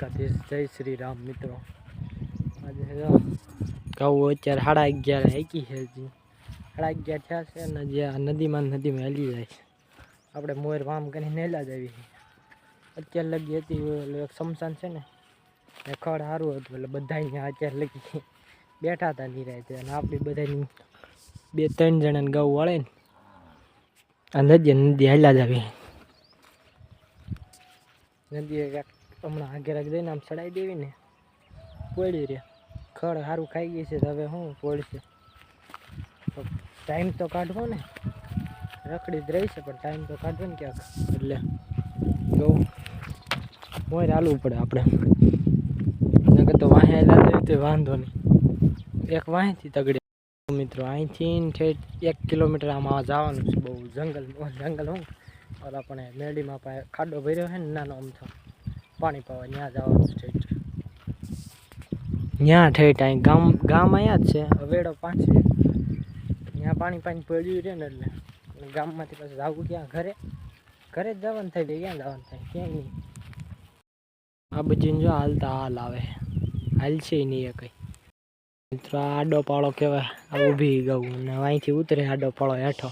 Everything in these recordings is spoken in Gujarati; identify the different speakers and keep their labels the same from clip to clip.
Speaker 1: દ્વારકાધીશ. જય શ્રી રામ મિત્રો. આજે કહું અત્યારે સાડા અગિયાર હેકી છે હજી. સાડા અગિયાર થયા છે ને જે નદીમાં નદીમાં હેલી જાય છે. આપણે મોર વામ કરીને નેલા જ આવી અત્યારે લગી હતી એક સમસાન છે ને, એ ખડ સારું હતું, એટલે બધા અહીંયા અત્યારે લગી બેઠા હતા નિરાય અને આપણી બધાની બે ત્રણ જણાને ગૌ વળે ને, આ નદી નદી હેલા જ આવી. નદીએ કાંઈક હમણાં આગે રાખ દઈને આમ ચડાવી દેવી ને પોળી રે. ખડ સારું ખાઈ ગઈ છે તો હવે શું પોળશે? ટાઈમ તો કાઢવો ને. રખડી જ રહી છે, પણ ટાઈમ તો કાઢવો ને ક્યાંક. એટલે જો મોર હાલવું પડે આપણે. નકર તો વાહે તો વાંધો નહીં. એક વાંહેથી તગડી. મિત્રો, અહીંથી ઠેઠ એક કિલોમીટર આમાં જવાનું છે બહુ જંગલ જંગલ હું. ઓલા પણ મેળીમાં ખાડો ભર્યો છે ને, નાનો અમથો પાણી પાવા ત્યાં જવાનું ઠેઠ. ત્યાં ઠેઠ, અહીં ગામ ગામ અહીંયા જ છે હવેડો પાછી. ત્યાં પાણી પાણી પડ્યું રહે ને એટલે ગામમાંથી પાછું જાવું ક્યાં? ઘરે? ઘરે જ જવાનું થાય ક્યાં જવાનું થાય? ક્યાંય નહીં. આ બધી જો હાલતા હાલ આવે. હાલ છે નહીં એ કંઈ. મિત્રો આડો પાળો કહેવાય, આ ઊભી ગયું ને અહીંથી ઉતરે આડો પાળો હેઠો.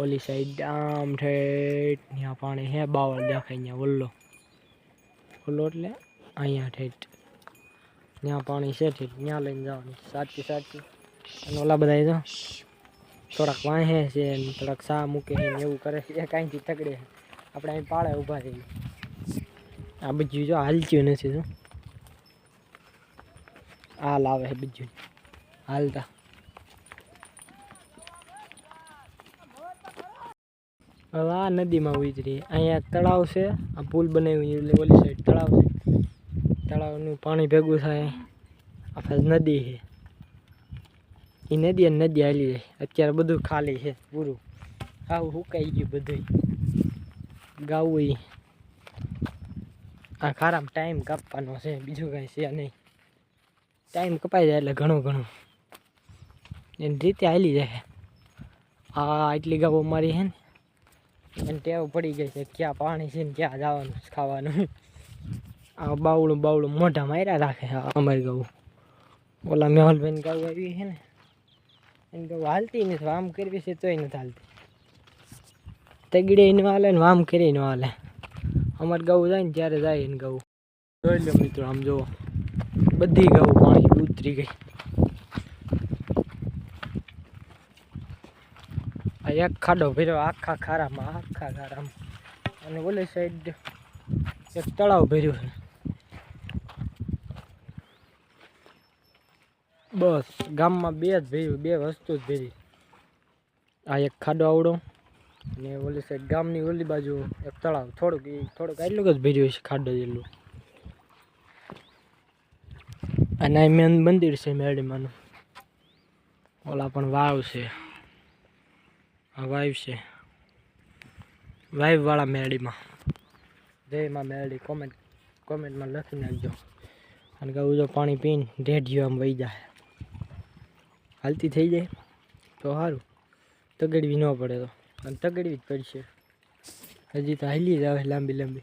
Speaker 1: ઓલી સાઈડ આમ ઠેઠ ત્યાં પાણી હે, બાવળ દેખાય ત્યાં ઓલ્લો ઓલ્લો એટલે અહીંયા ઠેઠ. ત્યાં પાણી છે ઠેઠ. ત્યાં લઈને જવાનું. સાચી સાચી. અને ઓલા બધા જો, થોડાક વાંહે છે થોડાક સા મૂકે છે એવું કરે છે. કાંઈથી તકડે છે. આપણે અહીં પાળે ઊભા રહીએ આ બીજું જો હાલચ્યું નથી જો. હાલ આવે છે બીજું. હાલતા. હવે આ નદીમાં ઉજરી અહીંયા તળાવ છે, આ પુલ બનાવ્યું એટલે ઓલી સાઈડ તળાવ છે. તળાવનું પાણી ભેગું થાય. આ નદી છે. એ નદી અને નદી હાલી જાય. અત્યારે બધું ખાલી છે, પૂરું. આવું સુકાઈ ગયું બધું ગાવું આ ખારામાં ટાઈમ કાપવાનો છે, બીજું કાંઈ છે નહીં. ટાઈમ કપાઈ જાય એટલે ઘણું ઘણું. એની રીતે હાલી જાય. આ એટલી ગાવો મારી છે ને. એને ટેવ પડી ગઈ છે ક્યાં પાણી છે ને ક્યાં જવાનું ખાવાનું. આ બાવળું બાવળું મોઢા માર્યા રાખે અમારી ગૌ ઓલા મેહલભાઈ ગૌ આવી છે ને, એને ગૌ હાલતી નથી, વામ કરવી છે તોય નથી હાલતી. તગડે ન હાલે ને વામ કરી ન હાલે અમારે ગૌ જાય ને ત્યારે જાય એને ગૌ જોઈ લો મિત્રો, આમ જુઓ બધી ગૌ પાણી ઉતરી ગઈ. એક ખાડો ભર્યો, આખા ખારામાં આખા ખારામાં. અને ઓલી સાઈડ એક તળાવ ભર્યું છે. બસ, ગામમાં બે જ ભર્યું, બે વસ્તુ જ ભરી. આ એક ખાડો આવડો ને ઓલી સાઈડ ગામની ઓલી બાજુ એક તળાવ. થોડુંક એ થોડુંક આટલું જ ભર્યું છે ખાડો જેટલું. અને મેન મંદિર છે મેળીમાંનું. ઓલા પણ વાવ છે. આ વાઈવ છે. વાઈવવાળા મેળીમાં. મેરડીમાં મેળી કોમેન્ટ કોમેન્ટમાં લખી નાખજો. અને કહું જો પાણી પીને રેડિયો આમ વહી જાય. હાલતી થઈ જાય. તો સારું તગડવી ન પડે તો. અને તગડવી જ પડશે. હજી તો હાલી જ આવે લાંબી લાંબી.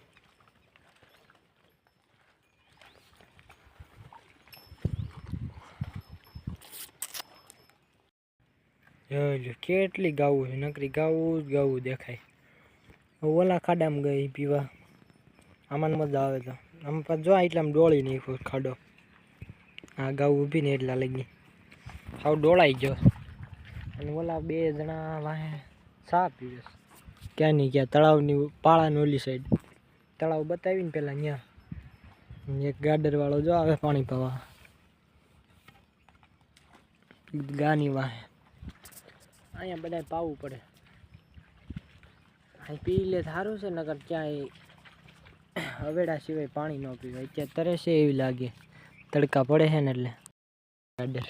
Speaker 1: જોઈ કેટલી ગાવું છે, નકરી ગાવું જ ગાવું દેખાય. ઓલા ખાડામાં ગઈ પીવા. આમાં મજા આવે તો. આમ પાછું જો એટલામાં ડોળી નાખ્યો ખાડો. આ ગાવું ઊભી ને એટલા લગી સાવ ડોળાઈ ગયો. અને ઓલા બે જણા વાહે સા પીવે ક્યાં નહીં ક્યાં, તળાવની પાળાની ઓલી સાઈડ તળાવ બતાવીને પેલા ત્યાં એક ગાડરવાળો જો આવે પાણી પાવા ગાની વાહે. અહીંયા બધા પાવું પડે. અહીં પી લે સારું છે, નકર ક્યાંય હવેડા સિવાય પાણી ન પીવાય. અત્યારે તરસે એવી લાગે. તડકા પડે છે ને એટલે. ગાડર.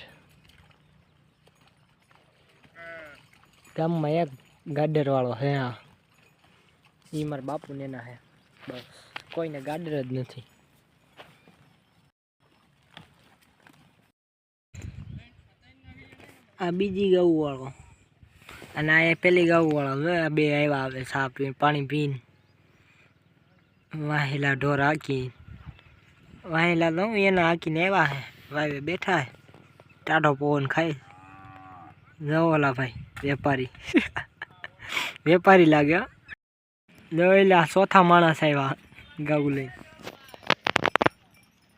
Speaker 1: ગામમાં એક ગાડર વાળો હે. હા એ મારા બાપુને એના હે બસ. કોઈને ગાડર જ નથી. આ બીજી ગૌ વાળો અને આ પેલી ગૌ વાળો હવે બે આવ્યા આવે સા પી પાણી પીને. વાહેલા ઢોર હાકી વાહેલા તો એના હાકીને આવ્યા હે, વાવે બેઠા હે. ટાઢો પવન ખાય. જવોલા ભાઈ, વેપારી. વેપારી લાગ્યો જોયેલા ચોથા માણસ આવ્યા ગાઉ લઈ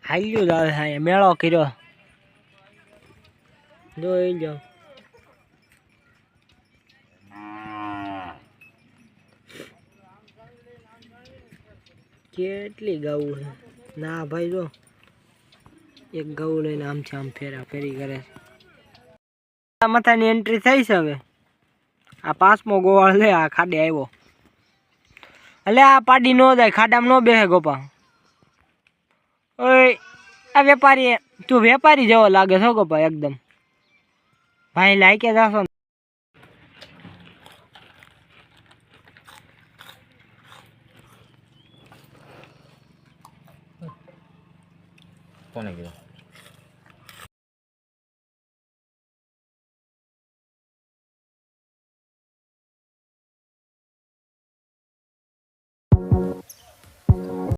Speaker 1: હાલ્યું જ આવે મેળો કર્યો. જોઈ લો કેટલી ગૌ છે? ના ભાઈ જો. એક ગૌ લઈને આમથી આમ ફેરા ફેરી કરે છે. માથાની એન્ટ્રી થઈ છે હવે. આ પાંચમો ગોવાળ લે આ ખાડે આવ્યો. એટલે આ પાડી ન જાય, ખાડામાં ન બેસે ગોપા. ઓય, આ વેપારી, તું વેપારી જેવો લાગે છો ગોપા, એકદમ. ભાઈ લાયકે જાશો